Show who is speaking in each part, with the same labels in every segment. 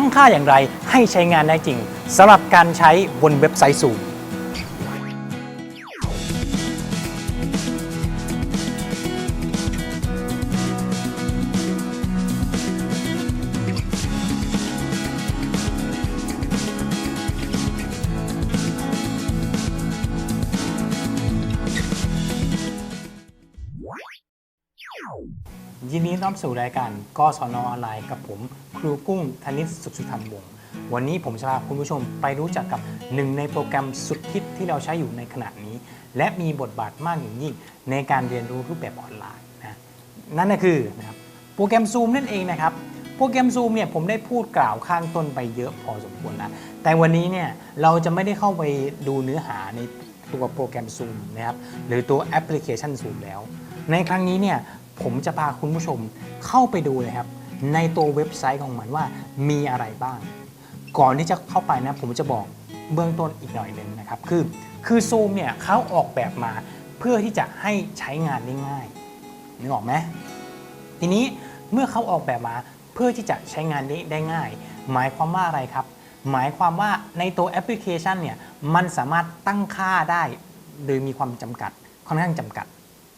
Speaker 1: ตั้งค่าอย่างไร
Speaker 2: ให้ใช้งานได้จริงสำหรับการใช้บนเว็บไซต์ซูมยินดีต้อนรับสู่รายการกศนออนไลน์กับผม ครูกุ้งธนิตสุขสุธรรมวงศ์วันนี้ผมจะพาคุณผู้ชมไปรู้จักกับหนึ่งในโปรแกรมสุดฮิตที่เราใช้อยู่ในขณะนี้ และมีบทบาทมากอย่างยิ่งในการเรียนรู้รูปแบบออนไลน์นะนั่นก็คือนะครับโปรแกรม Zoom นั่นเองนะครับโปรแกรม Zoom เนี่ยผมได้พูดกล่าวข้างต้นไปเยอะพอสมควรแล้วแต่วันนี้เนี่ยเราจะไม่ได้เข้าไปดูเนื้อหาในตัวโปรแกรม Zoom นะครับหรือตัวแอปพลิเคชัน Zoom แล้ว ในครั้งนี้เนี่ยผมจะพาคุณผู้ชมเข้าไปดูเลยครับ ในตัวเว็บไซต์ของมันว่ามีอะไรบ้าง ก่อนที่จะเข้าไปนะผมจะบอกเบื้องต้นอีกหน่อยหนึ่งนะครับ คือคือ Zoom เนี่ยเขาออกแบบมาเพื่อที่จะให้ใช้งานได้ง่ายนึกออกไหมทีนี้เมื่อเขาออกแบบมาเพื่อที่จะใช้งานได้ได้ง่าย หมายความว่าอะไรครับ หมายความว่าในตัวแอปพลิเคชันเนี่ยมันสามารถตั้งค่าได้โดยมีความจำกัดค่อนข้างจำกัด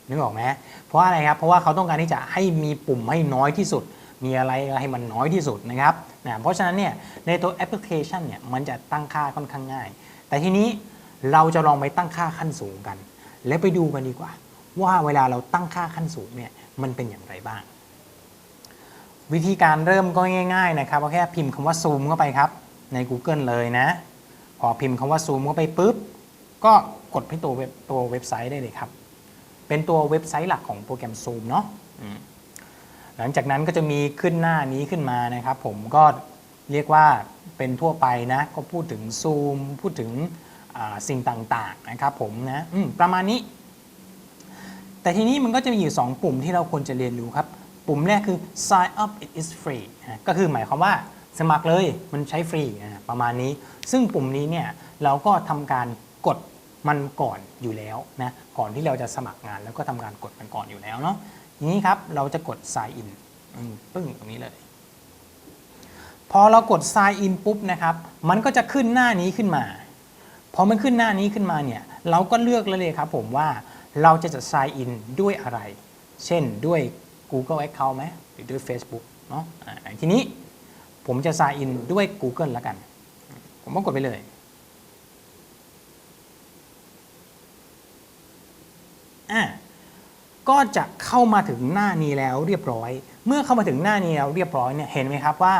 Speaker 2: นึกออกไหมเพราะอะไรครับเพราะว่าเขาต้องการที่จะให้มีปุ่มให้น้อยที่สุด มีอะไรให้มันน้อยที่สุดนะครับนะเพราะฉะนั้นเนี่ยในตัวแอปพลิเคชันเนี่ยมันจะตั้งค่าค่อนข้างง่าย แต่ทีนี้เราจะลองไปตั้งค่าขั้นสูงกัน แล้วไปดูกันดีกว่า ว่าเวลาเราตั้งค่าขั้นสูงเนี่ยมันเป็นอย่างไรบ้าง วิธีการเริ่มก็ง่าย ๆ นะครับแค่พิมพ์คำว่า zoom เข้าไปครับใน Google เลยนะ พอพิมพ์คำว่า zoom เข้าไปปุ๊บก็กดที่ตัวเว็บตัวเว็บไซต์ได้เลยครับ เป็นตัวเว็บไซต์หลักของโปรแกรม Zoom เนาะ หลังจากนั้นก็จะมีขึ้นหน้านี้ขึ้นมานะครับ ผมก็เรียกว่าเป็นทั่วไปนะ ก็พูดถึง Zoom พูดถึงสิ่งต่างๆนะครับผมนะมประมาณนี้ แต่ทีนี้มันก็จะมีอยู่ 2 ปุ่มที่เราควรจะเรียนรู้ครับ ปุ่มแรกคือ sign up it is free นะก็คือหมายความว่าสมัครเลยมันใช้ฟรีนะประมาณนี้ ซึ่งปุ่มนี้เนี่ยเราก็ทำการกดมันก่อนอยู่แล้วนะก่อนที่เราจะสมัครงานแล้วก็ทำการกดมันก่อนอยู่แล้วเนาะ นี้ครับเราจะกด sign in อืมปึ้งตรงนี้เลย พอเรากด sign in ปุ๊บนะครับ มันก็จะขึ้นหน้านี้ขึ้นมาพอมันขึ้นหน้านี้ขึ้นมาเนี่ยเราก็เลือกแล้วเลยครับผมว่าเราจะจะ sign in ด้วยอะไร เช่นด้วย Google Account ไหมหรือด้วย Facebook เนาะทีนี้ผมจะ sign in ด้วย Google ล้วกัน ผมก็กดไปเลยอะ ก็จะเข้ามาถึงหน้านี้แล้วเรียบร้อย เมื่อเข้ามาถึงหน้านี้แล้วเรียบร้อยเนี่ยเห็นไหมครับว่า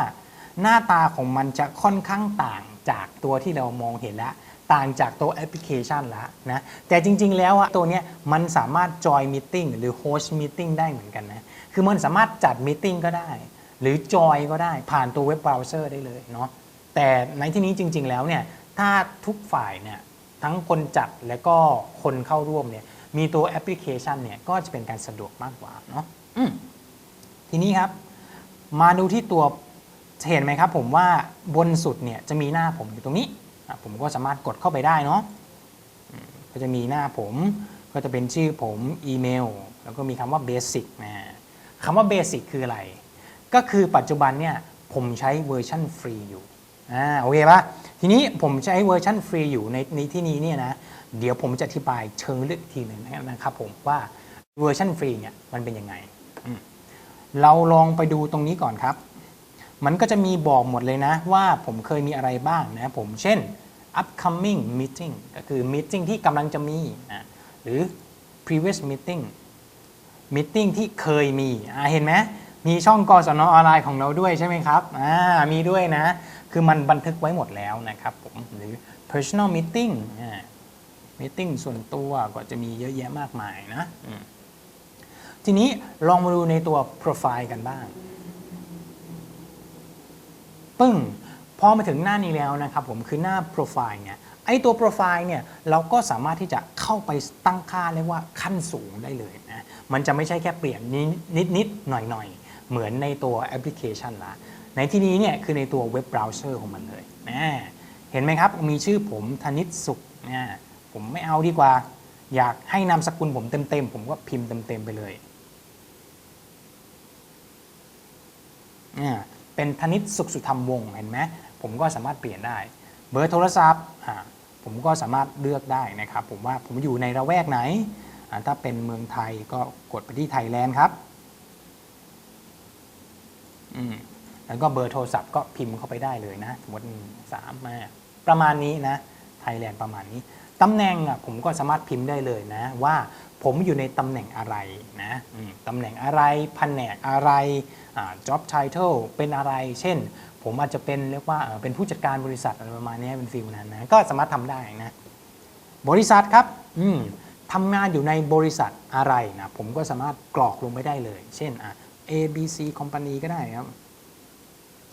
Speaker 2: หน้าตาของมันจะค่อนข้างต่างจากตัวที่เรามองเห็นแล้ว ต่างจากตัวแอปพลิเคชันแล้วนะแต่จริง ๆ แล้วอะตัวเนี้ยมันสามารถจอยมิ팅หรือโฮสต์มิ팅ได้เหมือนกันนะคือมันสามารถจัดมิ팅ก็ได้ หรือจอยก็ได้ผ่านตัวเว็บเบราว์เซอร์ได้เลยเนาะแต่ในที่นี้จริง ๆ แล้วเนี่ยถ้าทุกฝ่ายเนี่ยทั้งคนจัดและก็คนเข้าร่วมเนี่ย มีตัวแอปพลิเคชันเนี่ยก็จะเป็นการสะดวกมากกว่าเนาะอืมทีนี้ครับ มาดูที่ตัวเห็นไหมครับ ผมว่าบนสุดเนี่ยจะมีหน้าผมอยู่ตรงนี้อะผมก็สามารถกดเข้าไปได้เนาะอืมก็จะมีหน้าผมก็จะเป็นชื่อผมอีเมล แล้วก็มีคำว่า Basic นะคำว่า Basic คืออะไร ก็คือปัจจุบันเนี่ยผมใช้เวอร์ชันฟรีอยู่อ่าโอเคปะทีนี้ผมใช้เวอร์ชันฟรีอยู่ในในที่นี้เนี่ยนะ เดี๋ยวผมจะอธิบายเชิงลึกอีกทีหนึ่งนะครับผมว่าเวอร์ชันฟรีเนี่ยมันเป็นยังไง เราลองไปดูตรงนี้ก่อนครับ มันก็จะมีบอกหมดเลยนะว่าผมเคยมีอะไรบ้างนะผมเช่น upcoming meeting ก็คือ meeting ที่กำลังจะมีอะหรือ previous meeting meeting ที่เคยมีเห็นไหมมีช่องกศนออนไลน์ของเราด้วยใช่ไหมครับมีด้วยนะ คือมันบันทึกไว้หมดแล้วนะครับผมหรือ personal meeting อ่า meeting ส่วนตัวก็จะมีเยอะแยะมากมายนะอืมทีนี้ลองมาดูในตัว profile กันบ้าง ปึ้ง พอมาถึงหน้านี้แล้วนะครับผมคือหน้า profile เนี่ยไอตัว profile เนี่ยเราก็สามารถที่จะเข้าไปตั้งค่าเรียกว่าขั้นสูงได้เลยนะมันจะไม่ใช่แค่เปลี่ยนนิดนิดๆหน่อยหน่อยๆเหมือนในตัวแอปพลิเคชันละในที่นี้เนี่ยคือในตัวเว็บเบราว์เซอร์ของมันเลยนะเห็นไหมครับ มีชื่อผมธนิตสุขนะ ผมไม่เอาดีกว่า อยากให้นามสกุลผมเต็มๆ ผมก็พิมพ์เต็มๆไปเลย เป็นธนิตสุขสุธรรมวงเห็นไหมผมก็สามารถเปลี่ยนได้ เบอร์โทรศัพท์ผมก็สามารถเลือกได้นะครับ ผมว่าผมอยู่ในระแวกไหน ถ้าเป็นเมืองไทยก็กดไปที่ไทยแลนด์ครับแล้วก็เบอร์โทรศัพท์ก็พิมพ์เข้าไปได้เลยนะสมมติสามมาประมาณนี้นะไทยแลนด์ประมาณนี้ ตำแหน่งอะผมก็สามารถพิมพ์ได้เลยนะ ว่าผมอยู่ในตำแหน่งอะไรนะตำแหน่งอะไรแผนกอะไร job title เป็นอะไร เช่น ผมอาจจะเป็นเรียกว่าเป็นผู้จัดการบริษัทอะไรประมาณนี้เป็นฟิลนั้นนะก็สามารถทำได้นะ บริษัทครับทำงานอยู่ในบริษัทอะไรนะผมก็สามารถกรอกลงไปได้เลย เช่นอะ ABC Company ก็ได้ครับ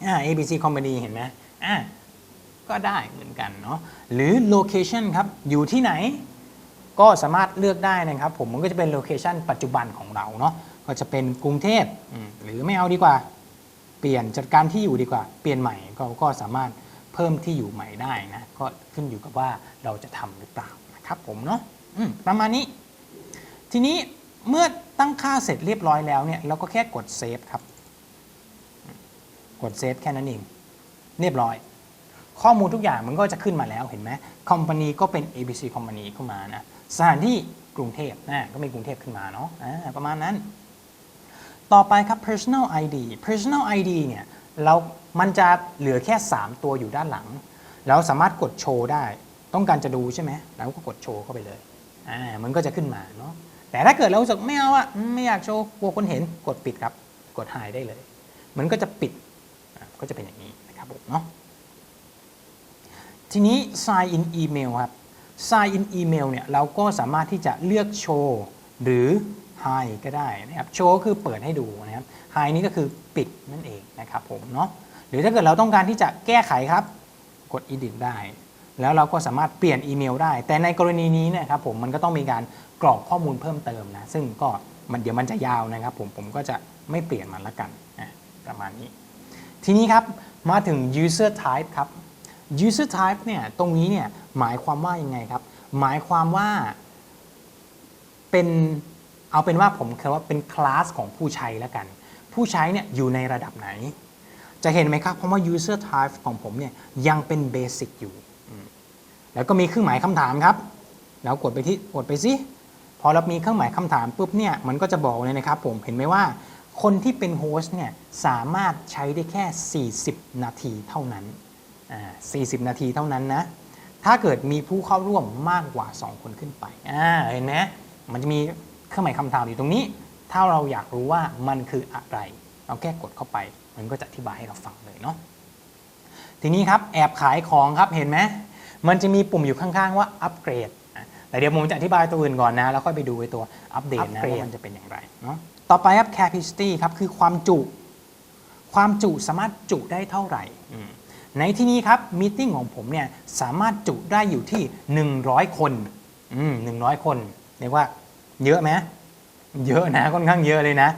Speaker 2: อ่า ABC Company เห็นไหมอ่า ก็ได้เหมือนกันเนาะหรือ location ครับอยู่ที่ไหนก็สามารถเลือกได้นะครับผมมันก็จะเป็นโลเคชันปัจจุบันของเราเนาะก็จะเป็นกรุงเทพหรือไม่เอาดีกว่า เปลี่ยนจัดการที่อยู่ดีกว่า เปลี่ยนใหม่ก็ก็สามารถเพิ่มที่อยู่ใหม่ได้นะก็ขึ้นอยู่กับว่าเราจะทำหรือเปล่านะครับผมเนาะประมาณนี้ ทีนี้เมื่อตั้งค่าเสร็จเรียบร้อยแล้วเนี่ยเราก็แค่กดเซฟครับ กดเซฟแค่นั้นเองเรียบร้อย ข้อมูลทุกอย่างมันก็จะขึ้นมาแล้วเห็นไหมคอมพานีก็เป็น ABC Company เข้ามานะสถานที่กรุงเทพนะก็มีกรุงเทพขึ้นมาเนาะประมาณนั้น ต่อไปครับ personal ID personal ID เนี่ยเรามันจะเหลือแค่ 3 ตัวอยู่ด้านหลัง เราสามารถกดโชว์ได้ ต้องการจะดูใช่ไหมเราก็กดโชว์เข้าไปเลยอ่ามันก็จะขึ้นมาเนาะแต่ถ้าเกิดเราสึกไม่เอาอะไม่อยากโชว์กลัวคนเห็นกดปิดครับ กดหายได้เลย มันก็จะปิดก็จะเป็นอย่างนี้นะครับผมเนาะ ทีนี้ sign in email ครับ sign in email เนี่ยเราก็สามารถที่จะเลือกโชว์หรือ hide ก็ได้นะครับโชว์คือเปิดให้ดูนะครับ hide นี่ก็คือปิดนั่นเองนะครับผมเนาะหรือถ้าเกิดเราต้องการที่จะแก้ไขครับ กด edit ได้ แล้วเราก็สามารถเปลี่ยนอีเมลได้ แต่ในกรณีนี้นะครับผมมันก็ต้องมีการกรอกข้อมูลเพิ่มเติมนะ ซึ่งก็มันเดี๋ยวมันจะยาวนะครับผมผมก็จะไม่เปลี่ยนมันละกันอะประมาณนี้ ทีนี้ครับมาถึง user type ครับ user type เนี่ยตรงนี้เนี่ยหมายความว่ายังไงครับ หมายความว่าเป็นเอาเป็นว่าผมเคยว่าเป็นคลาสของผู้ใช้แล้วกัน ผู้ใช้เนี่ยอยู่ในระดับไหน จะเห็นไหมครับเพราะว่า user type ของผมเนี่ยยังเป็น basic อยู่ แล้วก็มีเครื่องหมายคำถามครับ แล้วกดไปที่กดไปสิพอเรามีเครื่องหมายคำถามปุ๊บเนี่ยมันก็จะบอกเลยนะครับผมเห็นไหมว่าคนที่เป็นโฮสต์เนี่ยสามารถใช้ได้แค่ 40 นาทีเท่านั้น 40 นาทีเท่านั้นนะ ถ้าเกิดมีผู้เข้าร่วมมากกว่า 2 คนขึ้นไปอ่าเห็นไหมมันจะมีเครื่องหมายคำถามอยู่ตรงนี้ ถ้าเราอยากรู้ว่ามันคืออะไร เราแค่กดเข้าไป มันก็จะอธิบายให้เราฟังเลยเนาะ ทีนี้ครับแอบขายของครับเห็นไหมมันจะมีปุ่มอยู่ข้างๆว่าอัปเกรดอะแต่เดี๋ยวผมจะอธิบายตัวอื่นก่อนนะ แล้วค่อยไปดูไอ้ตัวอัปเดตนะว่ามันจะเป็นอย่างไรเนาะ ต่อไปครับ capacity ครับคือความจุ ความจุสามารถจุได้เท่าไหร่อืม ในที่นี้ครับมีติ้งของผมเนี่ยสามารถจุได้อยู่ที่ 100 คนอืม100คนเรียกว่าเยอะไหมเยอะนะค่อนข้างเยอะเลยนะ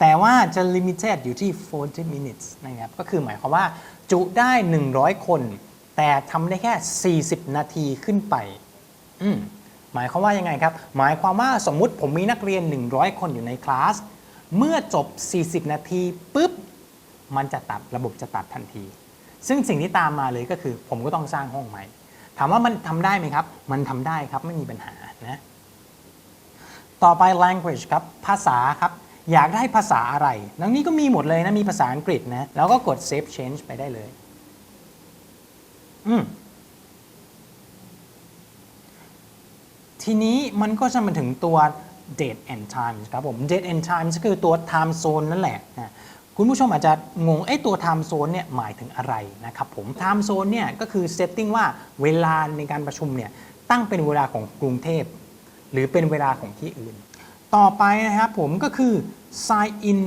Speaker 2: แต่ว่าจะ limited อยู่ที่ 40 minutes นะครับก็คือหมายความว่าจุได้ 100 คน แต่ทำได้แค่ 40 นาทีขึ้นไปอืมหมายความว่ายังไงครับ หมายความว่าสมมุติผมมีนักเรียน 100 คนอยู่ในคลาส เมื่อจบ 40 นาทีปุ๊บ มันจะตัดระบบจะตัดทันที ซึ่งสิ่งที่ตามมาเลยก็คือ ผมก็ต้องสร้างห้องใหม่ ถามว่ามันทำได้ไหมครับ มันทำได้ครับไม่มีปัญหานะต่อไป language ครับ ภาษาครับอยากได้ภาษาอะไร ดังนี้ก็มีหมดเลยนะ มีภาษาอังกฤษนะ แล้วก็กด save change ไปได้เลย อืม ทีนี้มันก็จะมาถึงตัว date and time ครับผม date and time ก็คือตัว time zone นั่นแหละนะ คุณผู้ชมอาจจะงงไอ้ตัว time zone เนี่ยหมายถึงอะไรนะครับผม time zone เนี่ยก็คือ setting ว่าเวลาในการประชุมเนี่ยตั้งเป็นเวลาของกรุงเทพ หรือเป็นเวลาของที่อื่น ต่อไปนะครับผมก็คือ sign in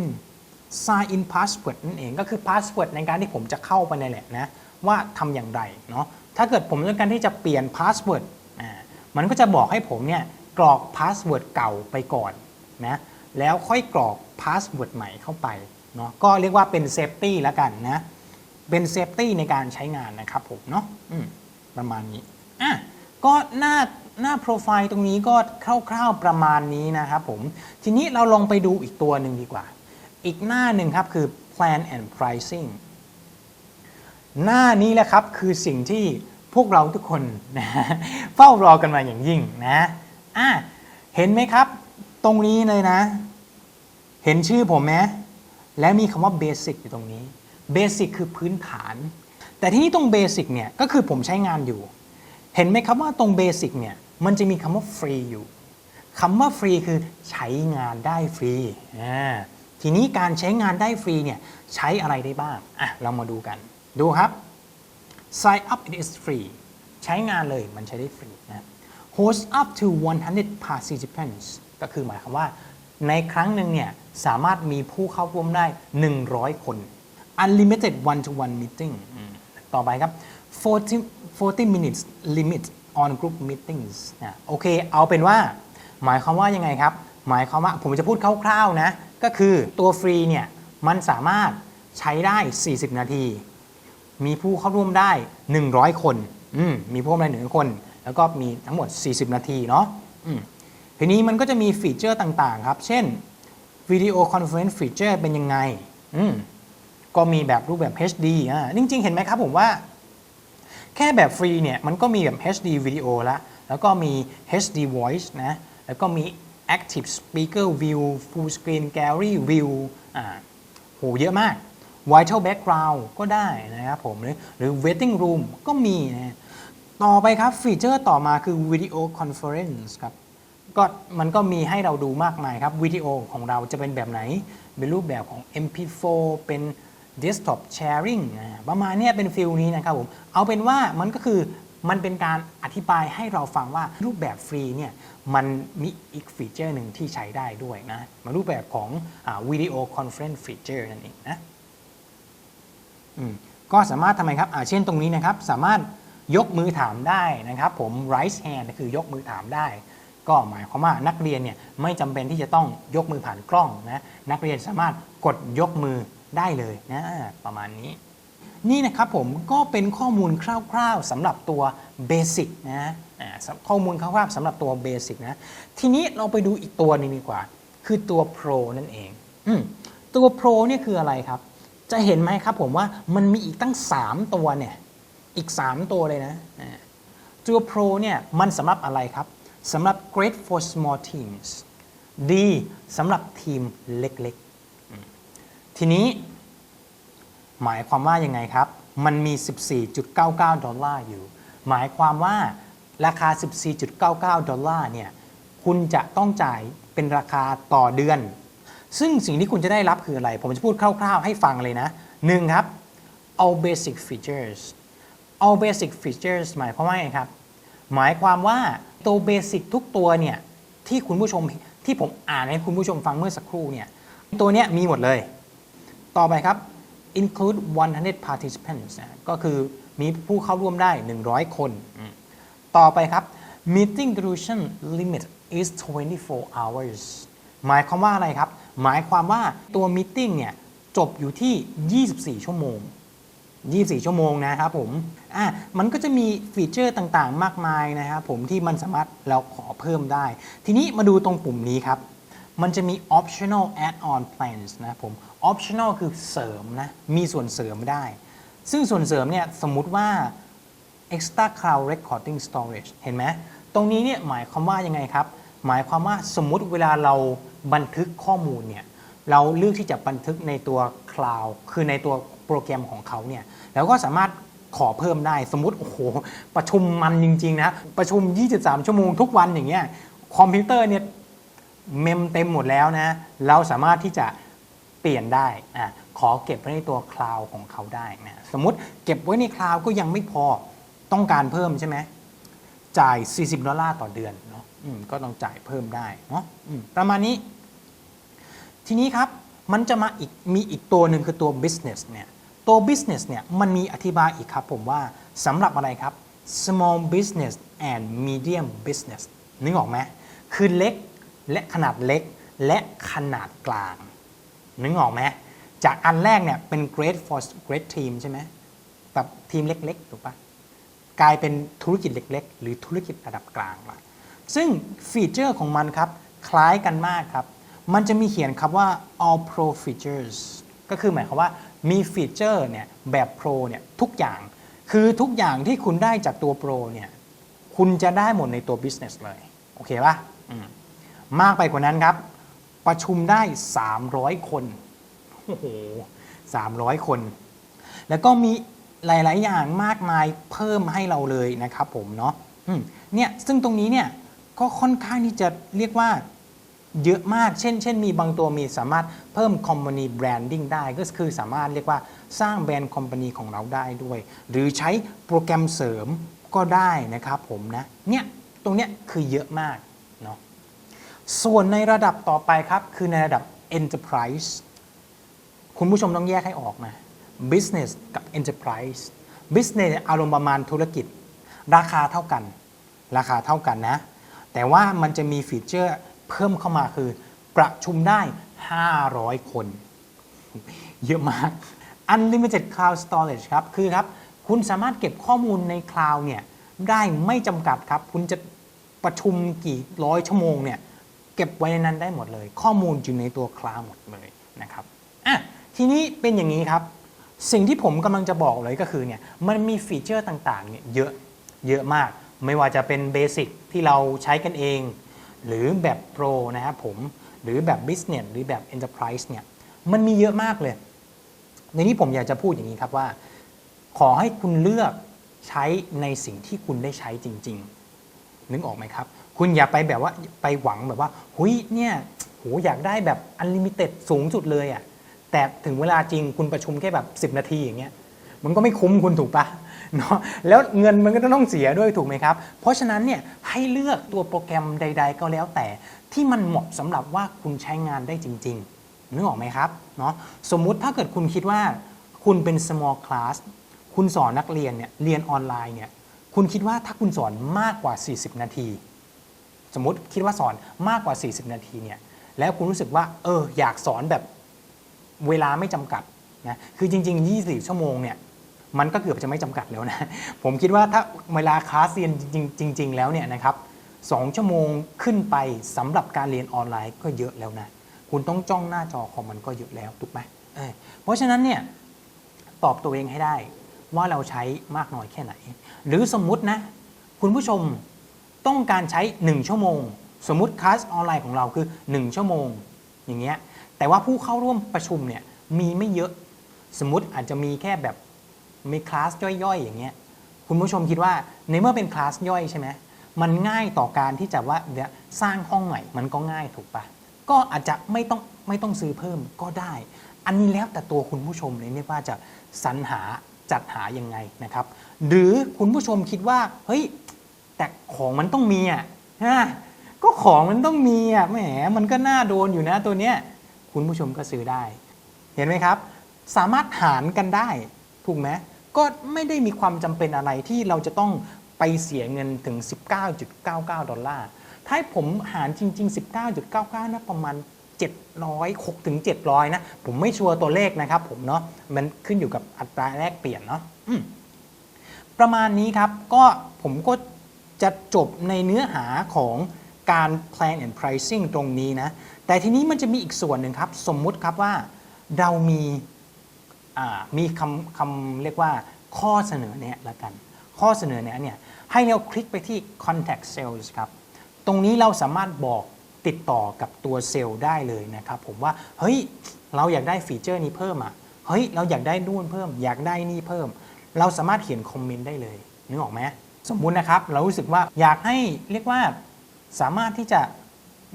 Speaker 2: sign in password นั่นเองก็คือ password ในการที่ผมจะเข้าไปในแหละนะว่าทำอย่างไรเนาะถ้าเกิดผมต้องการที่จะเปลี่ยน password อ่ามันก็จะบอกให้ผมเนี่ยกรอก password เก่าไปก่อนนะแล้วค่อยกรอก password ใหม่เข้าไป เนาะก็เรียกว่าเป็น safety แล้วกันนะ เป็น safety ในการใช้งานนะครับผมเนาะอืมประมาณนี้อะก็หน้าหน้าโปรไฟล์ตรงนี้ก็คร่าวๆประมาณนี้นะครับผม ทีนี้เราลองไปดูอีกตัวหนึ่งดีกว่า อีกหน้าหนึ่งครับคือ plan and pricing หน้านี้แหละครับคือสิ่งที่พวกเราทุกคนนะเฝ้ารอกันมาอย่างยิ่งนะอะเห็นไหมครับ ตรงนี้เลยนะ เห็นชื่อผมไหม และมีคำว่า basic อยู่ตรงนี้ basic คือพื้นฐาน แต่ที่นี่ตรง basic เนี่ยก็คือผมใช้งานอยู่ เห็นไหมครับว่าตรง basic เนี่ยมันจะมีคำว่า free อยู่คำว่าฟรีคือใช้งานได้ฟรี ทีนี้การใช้งานได้ฟรีเนี่ยใช้อะไรได้บ้างอะเรามาดูกัน ดูครับ sign up it is free ใช้งานเลยมันใช้ได้ฟรีนะ host up to 100 participants ก็คือหมายความว่า ในครั้งหนึ่งเนี่ยสามารถมีผู้เข้าร่วมได้ 100 คน unlimited one to one meeting ต่อไปครับ 40 40 minutes limit on group meetings นะโอเค เอาเป็นว่า หมายความว่ายังไงครับ หมายความว่าผมจะพูดคร่าวๆนะ ก็คือตัวฟรีเนี่ย มันสามารถใช้ได้ 40 นาที มีผู้เข้าร่วมได้ 100 คน อืมมีผู้เข้าร่วมได้หนึ่งคน แล้วก็มีทั้งหมด 40 นาทีเนาะอืม ทีนี้มันก็จะมีฟีเจอร์ต่างๆ ครับ เช่นวิดีโอคอนเฟอเรนซ์ฟีเจอร์เป็นยังไง อืมก็มีแบบรูปแบบ HD อ่าจริง ๆ เห็นไหมครับผมว่า แค่แบบฟรีเนี่ย มันก็มีแบบ HD วิดีโอละแล้วก็มี HD voice นะ แล้วก็มี active speaker view full screen gallery view อ่าโหเยอะมาก vital background ก็ได้นะครับผม หรือหรือ waiting room ก็มีนะต่อไปครับฟีเจอร์ต่อมาคือ video conference ครับ ก็มันก็มีให้เราดูมากมายครับวิดีโอของเราจะเป็นแบบไหน เป็นรูปแบบของ MP4 เป็น desktop sharing ประมาณนี้เป็นฟิลนี้นะครับผมเอาเป็นว่ามันก็คือมันเป็นการอธิบายให้เราฟังว่ารูปแบบฟรีเนี่ยมันมีอีกฟีเจอร์หนึ่งที่ใช้ได้ด้วยนะมารูปแบบของวิดีโอคอนเฟรนซ์ฟีเจอร์นั่นเองนะก็สามารถทำไมครับอาเช่นตรงนี้นะครับ สามารถยกมือถามได้นะครับผม raise hand คือยกมือถามได้ ก็หมายความว่านักเรียนเนี่ยไม่จำเป็นที่จะต้องยกมือผ่านกล้องนะนักเรียนสามารถกดยกมือได้เลยนะประมาณนี้ นี่นะครับผมก็เป็นข้อมูลคร่าวๆสำหรับตัว Basic นะข้อมูลคร่าวๆสำหรับตัว Basic นะทีนี้เราไปดูอีกตัวหนึงดีกว่า คือตัว Pro นั่นเองอตัว Pro เนี่ยคืออะไรครับ จะเห็นไหมครับผมว่ามันมีอีกตั้ง 3 ตัวเนี่ยอีก 3 ตัวเลยนะตัว Pro เนี่ยมันสำหรับอะไรครับ สำหรับ Great for small teams ดีสำหรับทีมเล็กๆ ทีนี้หมายความว่ายังไงครับ มันมี 14.99 ดอลลาร์อยู่ หมายความว่าราคา 14.99 ดอลลาร์เนี่ย คุณจะต้องจ่ายเป็นราคาต่อเดือน ซึ่งสิ่งที่คุณจะได้รับคืออะไร ผมจะพูดคร่าวๆ ให้ฟังเลยนะหนึ่งครับ all basic features all basic features หมายความว่าไงครับ หมายความว่า ตัวเบสิกทุกตัวเนี่ยที่คุณผู้ชมที่ผมอ่านให้คุณผู้ชมฟังเมื่อสักครู่เนี่ยตัวเนี้ยมีหมดเลย ต่อไปครับ include 100 participants ก็คือมีผู้เข้าร่วมได้ 100 คนอืมต่อไปครับ meeting duration limit is 24 hours หมายความว่าอะไรครับ หมายความว่าตัว meeting เนี่ยจบอยู่ที่ 24 ชั่วโมง 24 ชั่วโมงนะครับผมอะมันก็จะมีฟีเจอร์ต่างๆ มากมายนะครับผมที่มันสามารถเราขอเพิ่มได้ ทีนี้มาดูตรงปุ่มนี้ครับ มันจะมี optional add-on plans นะผม optional คือเสริมนะ มีส่วนเสริมได้ ซึ่งส่วนเสริมเนี่ยสมมุติว่า extra cloud recording storage เห็นไหมตรงนี้เนี่ยหมายความว่ายังไงครับ หมายความว่าสมมุติเวลาเราบันทึกข้อมูลเนี่ย เราเลือกที่จะบันทึกในตัว cloud คือในตัวโปรแกรมของเขาเนี่ยแล้วก็สามารถขอเพิ่มได้สมมติโอ้โหประชุมมันจริง ๆ นะ ประชุม 23 ชั่วโมงทุกวันอย่างเงี้ยคอมพิวเตอร์เนี่ยเมมเต็มหมดแล้วนะ เราสามารถที่จะเปลี่ยนได้อะขอเก็บไว้ในตัวคลาวของเขาได้นะสมมติเก็บไว้ในคลาวก็ยังไม่พอต้องการเพิ่มใช่ไหมจ่าย 40 ดอลลาร์ต่อเดือนเนาะก็ต้องจ่ายเพิ่มได้เนาะประมาณนี้ ทีนี้ครับ มันจะมาอีกมีอีกตัวหนึ่งคือตัว business เนี่ยตัว business เนี่ยมันมีอธิบายอีกครับผมว่าสำหรับอะไรครับ small business and medium business นึกออกไหมคือเล็กและขนาดเล็กและขนาดกลาง นึกออกไหมจากอันแรกเนี่ยเป็น great for great team ใช่ไหมแบบทีมเล็กๆถูกปะกลายเป็นธุรกิจเล็ก ๆ หรือธุรกิจระดับกลางละซึ่งฟีเจอร์ของมันครับ คล้ายกันมากครับ มันจะมีเขียนครับว่า all pro features ก็คือหมายความว่ามีฟีเจอร์เนี่ยแบบ pro เนี่ยทุกอย่าง คือทุกอย่างที่คุณได้จากตัว pro เนี่ยคุณจะได้หมดในตัว business เลย โอเคปะอืมมากไปกว่านั้นครับ ประชุมได้ 300 คนโอ้โห300 คน แล้วก็มีหลาย ๆ อย่างมากมายเพิ่มให้เราเลยนะครับผมเนาะเนี่ยซึ่งตรงนี้เนี่ยก็ค่อนข้างที่จะเรียกว่า เยอะมาก เช่น เช่น มีบางตัวมีสามารถเพิ่ม company branding ได้ ก็คือสามารถเรียกว่าสร้างแบรนด์ company ของเราได้ด้วย หรือใช้โปรแกรมเสริมก็ได้นะครับผมนะ เนี่ย ตรงเนี้ยคือเยอะมากเนาะ ส่วนในระดับต่อไปครับ คือในระดับ enterprise คุณผู้ชมต้องแยกให้ออกนะ business กับ enterprise business อารมณ์ประมาณธุรกิจ ราคาเท่ากัน ราคาเท่ากันนะ แต่ว่ามันจะมีฟีเจอร์ เพิ่มเข้ามาคือ ประชุมได้ 500 คน เยอะมาก Unlimited Cloud Storage ครับ คือครับ คุณสามารถเก็บข้อมูลในคลาวด์เนี่ยได้ไม่จำกัดครับ คุณจะประชุมกี่ร้อยชั่วโมงเนี่ยเก็บไว้ในนั้นได้หมดเลย ข้อมูลอยู่ในตัวคลาวด์หมดเลยนะครับอะทีนี้เป็นอย่างนี้ครับ สิ่งที่ผมกำลังจะบอกเลยก็คือเนี่ยมันมีฟีเจอร์ต่างๆเนี่ยเยอะเยอะมาก ไม่ว่าจะเป็นเบสิกที่เราใช้กันเอง หรือแบบโปรนะครับผม หรือแบบ Business หรือแบบ Enterprise เนี่ยมันมีเยอะมากเลย ในนี้ผมอยากจะพูดอย่างนี้ครับว่า ขอให้คุณเลือกใช้ในสิ่งที่คุณได้ใช้จริง ๆ นึกออกไหมครับ คุณอย่าไปแบบว่าไปหวังแบบว่าหุยเนี่ยโหอยากได้แบบอันลิมิเต็ดสูงสุดเลยอะ่ะแต่ถึงเวลาจริงคุณประชุมแค่แบบ 10 นาทีอย่างเงี้ย มันก็ไม่คุ้มคุณถูกปะเนาะแล้วเงินมันก็ต้องเสียด้วยถูกไหมครับ เพราะฉะนั้นเนี่ยให้เลือกตัวโปรแกรมใด ๆ ก็แล้วแต่ที่มันเหมาะสำหรับว่าคุณใช้งานได้จริง ๆนึกออกไหมครับเนาะสมมุติถ้าเกิดคุณคิดว่าคุณเป็น small class คุณสอนนักเรียนเนี่ยเรียนออนไลน์เนี่ยคุณคิดว่าถ้าคุณสอนมากกว่า 40 นาที สมมติคิดว่าสอนมากกว่า 40 นาทีเนี่ยแล้วคุณรู้สึกว่าเอออยากสอนแบบเวลาไม่จำกัดนะคือจริง ๆ 24 ชั่วโมงเนี่ย มันก็เกือบจะไม่จำกัดแล้วนะ ผมคิดว่าถ้าเวลาคลาสเรียนจริง ๆ แล้วเนี่ยนะครับสองชั่วโมงขึ้นไปสำหรับการเรียนออนไลน์ก็เยอะแล้วนะ คุณต้องจ้องหน้าจอคอมมันก็เยอะแล้วถูกไหมเเพราะฉะนั้นเนี่ยตอบตัวเองให้ได้ว่าเราใช้มากน้อยแค่ไหน หรือสมมุตินะ คุณผู้ชมต้องการใช้ 1 ชั่วโมง สมมติคลาสออนไลน์ของเราคือ 1 ชั่วโมงอย่างเงี้ยแต่ว่าผู้เข้าร่วมประชุมเนี่ยมีไม่เยอะสมมติอาจจะมีแค่แบบ มีคลาสย่อยๆ อย่างเงี้ยคุณผู้ชมคิดว่าในเมื่อเป็นคลาสย่อยใช่ไหมมันง่ายต่อการที่จะว่าเดี๋ยวสร้างห้องใหม่มันก็ง่ายถูกปะก็อาจจะไม่ต้องไม่ต้องซื้อเพิ่มก็ได้ อันนี้แล้วแต่ตัวคุณผู้ชมเลยเนี่ยว่าจะสรรหาจัดหายังไงนะครับ หรือคุณผู้ชมคิดว่าเฮ้ยแต่ของมันต้องมีอะฮะก็ของมันต้องมีอะแหมมันก็น่าโดนอยู่นะตัวเนี้ยคุณผู้ชมก็ซื้อได้ เห็นไหมครับ สามารถหารกันได้ถูกไหม ก็ไม่ได้มีความจำเป็นอะไรที่เราจะต้องไปเสียเงินถึง 19.99 ดอลลาร์ ถ้าผมหารจริง ๆ 19.99 นะประมาณ 700 6ถึง700 นะ ผมไม่ชัวร์ตัวเลขนะครับผมเนาะ มันขึ้นอยู่กับอัตราแลกเปลี่ยนเนาะประมาณนี้ครับ ก็ผมก็จะจบในเนื้อหาของการ plan and pricing ตรงนี้นะ แต่ทีนี้มันจะมีอีกส่วนหนึ่งครับ สมมุติครับว่าเรามี มีคำคำเรียกว่าข้อเสนอแนะละกัน ข้อเสนอแนะเนี่ยให้เราคลิกไปที่ contact sales ครับ ตรงนี้เราสามารถบอกติดต่อกับตัวเซลล์ได้เลยนะครับ ผมว่าเฮ้ยเราอยากได้ฟีเจอร์นี้เพิ่มอะเฮ้ยเราอยากได้นู่นเพิ่ม อยากได้นี่เพิ่ม เราสามารถเขียนคอมเมนต์ได้เลยนึกออกไหมสมมุตินะครับ เรารู้สึกว่าอยากให้เรียกว่าสามารถที่จะ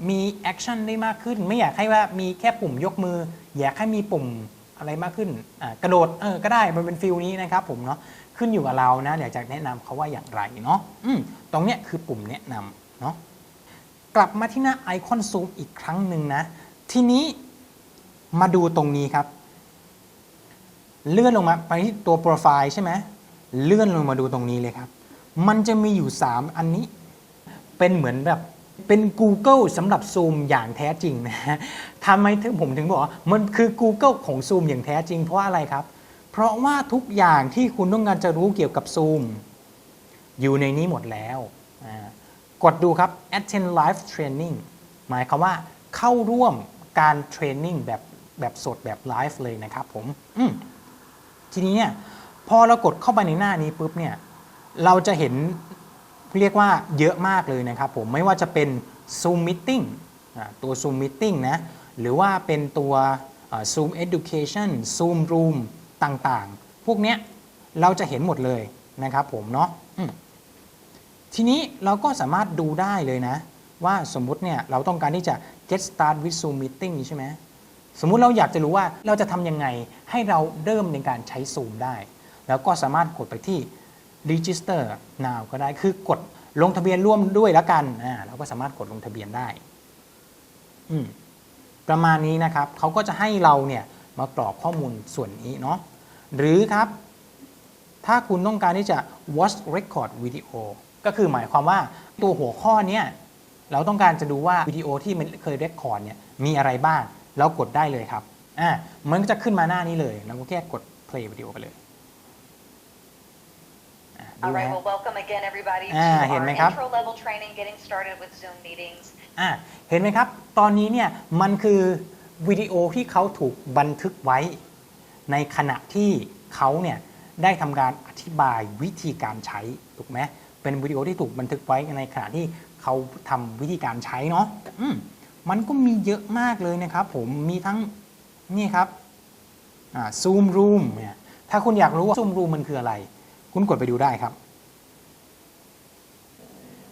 Speaker 2: มีแอคชั่นได้มากขึ้น ไม่อยากให้ว่ามีแค่ปุ่มยกมือ อยากให้มีปุ่ม อะไรมากขึ้นกระโดดเออก็ได้มันเป็นฟิลนี้นะครับผมเนาะขึ้นอยู่กับเรานะเดี๋ยวจะแนะนำเขาว่าอย่างไรเนาะตรงเนี้ยคือปุ่มแนะนำเนาะกลับมาที่หน้าไอคอนซูมอีกครั้งหนึ่งนะ ทีนี้มาดูตรงนี้ครับ เลื่อนลงมาไปที่ตัวโปรไฟล์ใช่ไหมเลื่อนลงมาดูตรงนี้เลยครับ มันจะมีอยู่ 3 อันนี้ เป็นเหมือนแบบ เป็น Google สำหรับซูมอย่างแท้จริงนะฮะทำไมถึงผมถึงบอกว่ามันคือ Google ของซูมอย่างแท้จริง เพราะอะไรครับ เพราะว่าทุกอย่างที่คุณต้องการจะรู้เกี่ยวกับซูมอยู่ในนี้หมดแล้ว กดดูครับ attend live training หมายความว่าเข้าร่วมการเทรนนิ่งแบบแบบสดแบบไลฟ์เลยนะครับผมมทีนี้เนี่ยพอเรากดเข้าไปในหน้านี้ปุ๊บเนี่ยเราจะเห็น เรียกว่าเยอะมากเลยนะครับผมไม่ว่าจะเป็น Zoom Meeting ตัว Zoom Meeting นะหรือว่าเป็นตัว Zoom Education Zoom Room ต่างๆ พวกเนี้ยเราจะเห็นหมดเลยนะครับผมเนาะทีนี้เราก็สามารถดูได้เลยนะ ว่าสมมุติเนี่ยเราต้องการที่จะ get start with Zoom Meeting ใช่ไหมสมมุติเราอยากจะรู้ว่าเราจะทำยังไงให้เราเริ่มในการใช้ Zoom ได้ แล้วก็สามารถกดไปที่ register now ก็ได้คือกดลงทะเบียนร่วมด้วยแล้วกันอ่าเราก็สามารถกดลงทะเบียนได้อืมประมาณนี้นะครับเขาก็จะให้เราเนี่ยมากรอกข้อมูลส่วนนี้เนาะหรือครับ ถ้าคุณต้องการที่จะ watch record video ก็คือหมายความว่าตัวหัวข้อเนี้ยเราต้องการจะดูว่าวิดีโอที่มันเคย record เนี่ยมีอะไรบ้าง แล้วกดได้เลยครับอ่ามันก็จะขึ้นมาหน้านี้เลยแล้วก็แค่กด play วิดีโอไปเลย ดู
Speaker 3: All
Speaker 2: นะ
Speaker 3: right,
Speaker 2: ฮะ
Speaker 3: well, welcome again, everybody, to
Speaker 2: อ่าเห็น
Speaker 3: our
Speaker 2: ไหมครับ
Speaker 3: intro level training, getting started with Zoom meetings.
Speaker 2: อะเห็นไหมครับ ตอนนี้เนี่ยมันคือวิดีโอที่เขาถูกบันทึกไว้ ในขณะที่เขาเนี่ยได้ทำการอธิบายวิธีการใช้ถูกไหมเป็นวิดีโอที่ถูกบันทึกไว้ในขณะที่เขาทำวิธีการใช้เนาะอืมมันก็มีเยอะมากเลยนะครับ ผมมีทั้งนี่ครับอ่า Zoom Room เนี่ยถ้าคุณอยากรู้ว่า Zoom Room มันคืออะไร คุณกดไปดูได้ครับ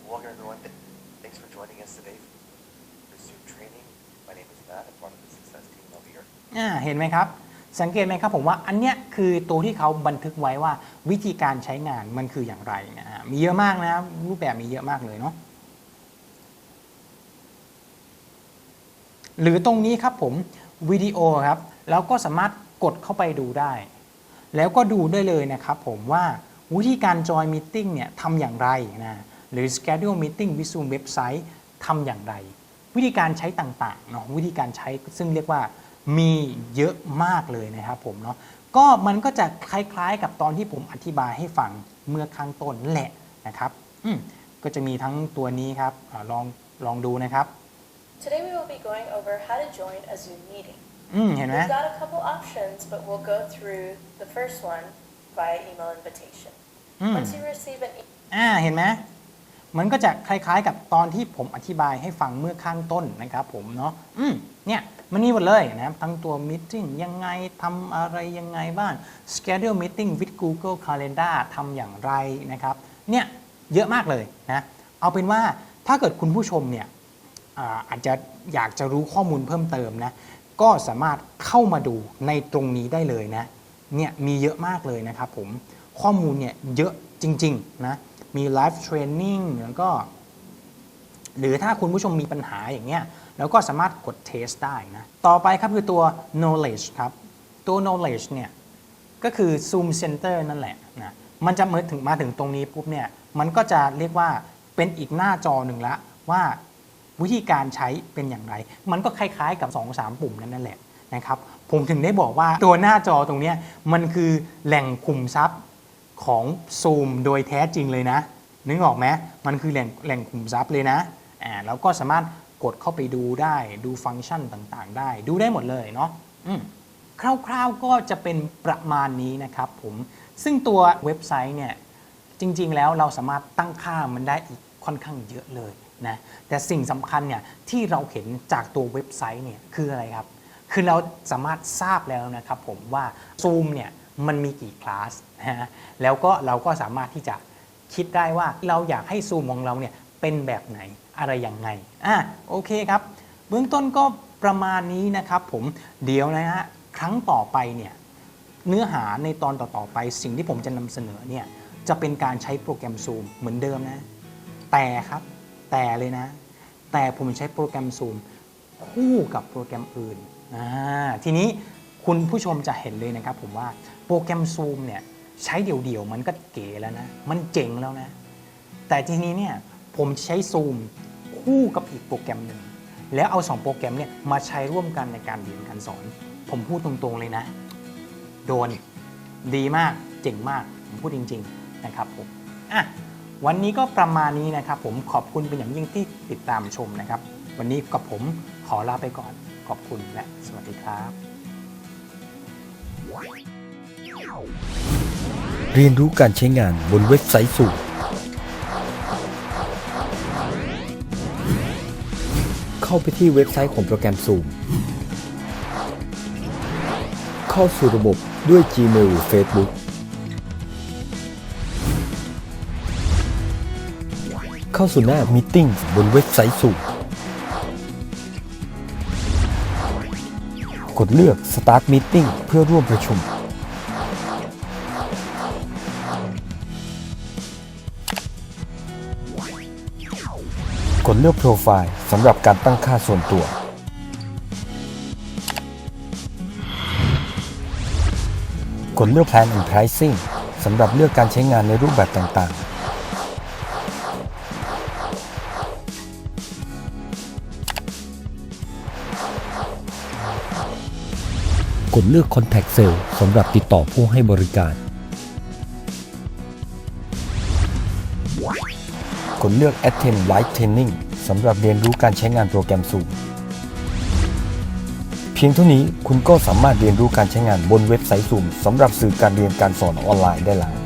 Speaker 4: Welcome everyone. Thanks for joining us today for Zoom training. My name is Matt. I'm part of the success team over here.
Speaker 2: อ่าเห็นไหมครับ สังเกตไหมครับผมว่าอันเนี้ยคือตัวที่เขาบันทึกไว้ว่าวิธีการใช้งานมันคืออย่างไรนะฮะมีเยอะมากนะครับรูปแบบมีเยอะมากเลยเนาะหรือตรงนี้ครับผมวิดีโอครับแล้วก็สามารถกดเข้าไปดูได้ แล้วก็ดูได้เลยนะครับผมว่า วิธีการจอยมีติ้งเนี่ยทำอย่างไรนะหรือ schedule meeting with Zoom website ทำอย่างไร วิธีการใช้ต่างๆเนาะวิธีการใช้ซึ่งเรียกว่ามีเยอะมากเลยนะครับผมเนาะก็มันก็จะคล้ายๆกับตอนที่ผมอธิบายให้ฟังเมื่อข้างต้นนั่นแหละนะครับอืมก็จะมีทั้งตัวนี้ครับอาลองลองดูนะครับ
Speaker 5: Today we will be going over how to join a Zoom meeting.
Speaker 2: อืมเห็นไหม
Speaker 5: We've got a couple options, but we'll go through the first one via email invitation.
Speaker 2: อืม
Speaker 5: Once you receive an e-
Speaker 2: อ่าเห็นไหมมันก็จะคล้ายๆ กับตอนที่ผมอธิบายให้ฟังเมื่อข้างต้นนะครับผมเนาะอืมเนี่ยมันมีหมดเลยนะครับทั้งตัว meeting ยังไงทำอะไรยังไงบ้าง schedule meeting with Google Calendar ทำอย่างไรนะครับ เนี่ยเยอะมากเลยนะเอาเป็นว่าถ้าเกิดคุณผู้ชมเนี่ยอ่าอาจจะอยากจะรู้ข้อมูลเพิ่มเติมนะ ก็สามารถเข้ามาดูในตรงนี้ได้เลยนะ เนี่ยมีเยอะมากเลยนะครับผมข้อมูลเนี่ยเยอะจริงๆนะมี live training แล้วก็ หรือถ้าคุณผู้ชมมีปัญหาอย่างเงี้ยแล้วก็สามารถกดเทสได้นะต่อไปครับคือตัว knowledge ครับ ตัว knowledge เนี่ยก็คือ zoom center นั่นแหละนะมันจะมาถึงมาถึงตรงนี้ปุ๊บเนี่ยมันก็จะเรียกว่าเป็นอีกหน้าจอหนึ่งละว่าวิธีการใช้เป็นอย่างไร มันก็คล้ายๆกับ 2-3 ปุ่มนั้นนั่นแหละนะครับ ผมถึงได้บอกว่าตัวหน้าจอตรงนี้มันคือแหล่งคุมทรัพย์ของ Zoom โดยแท้จริงเลยนะ นึกออกไหมมันคือแหล่งแหล่งคุมทรัพย์เลยนะอ่าแล้วก็สามารถกดเข้าไปดูได้ดูฟังก์ชันต่างๆ ได้ ดูได้หมดเลยเนาะอืมคร่าวๆก็จะเป็นประมาณนี้นะครับผมซึ่งตัวเว็บไซต์เนี่ยจริงๆแล้วเราสามารถตั้งค่ามันได้อีกค่อนข้างเยอะเลยนะแต่สิ่งสำคัญเนี่ยที่เราเห็นจากตัวเว็บไซต์เนี่ยคืออะไรครับ คือเราสามารถทราบแล้วนะครับผมว่า Zoom เนี่ยมันมีกี่คลาสนะฮะแล้วก็เราก็สามารถที่จะคิดได้ว่าเราอยากให้ซูมของเราเนี่ยเป็นแบบไหนอะไรยังไงอะโอเคครับ เบื้องต้นก็ประมาณนี้นะครับผมเดี๋ยวนะฮะครั้งต่อไปเนี่ยเนื้อหาในตอนต่อๆไปสิ่งที่ผมจะนำเสนอเนี่ยจะเป็นการใช้โปรแกรม Zoom เหมือนเดิมนะ แต่ครับแต่เลยนะ แต่ผมใช้โปรแกรม Zoom คู่กับโปรแกรมอื่น ทีนี้คุณผู้ชมจะเห็นเลยนะครับผมว่าโปรแกรม Zoom เนี่ยใช้เดี่ยวๆ มันก็เก๋แล้วนะ มันเจ๋งแล้วนะ แต่ทีนี้เนี่ยผมใช้ Zoom คู่กับอีกโปรแกรมหนึ่ง แล้วเอา 2 โปรแกรมเนี่ยมาใช้ร่วมกันในการเรียนการสอน ผมพูดตรงๆเลยนะ โดนดีมากเจ๋งมาก ผมพูดจริง ๆ นะครับผมอะวันนี้ก็ประมาณนี้นะครับ ผมขอบคุณเป็นอย่างยิ่งที่ติดตามชมนะครับ วันนี้กับผมขอลาไปก่อน ขอบคุณและสวัสดีครับ
Speaker 6: เรียนรู้การใช้งานบนเว็บไซต์สูงเข้าไปที่เว็บไซต์ของโปรแกรม Zoom เข้าสู่ระบบด้วย Gmail หรือ Facebook เข้าสู่หน้า Meeting บนเว็บไซต์ Zoom กดเลือก Start Meeting เพื่อร่วมประชุม กดเลือกโปรไฟล์สำหรับการตั้งค่าส่วนตัว กดเลือก Plan and Pricing สำหรับเลือกการใช้งานในรูปแบบต่างๆ ดเลือก Contact Cell สำหรับติดต่อผู้ให้บริการ กดเลือก Attend Live Training สำหรับเรียนรู้การใช้งานโปรแกรม Zoom เพียงเท่านี้คุณก็สามารถเรียนรู้การใช้งานบนเว็บไซต์ Zoom สำหรับสื่อการเรียนการสอนออนไลน์ได้แล้ว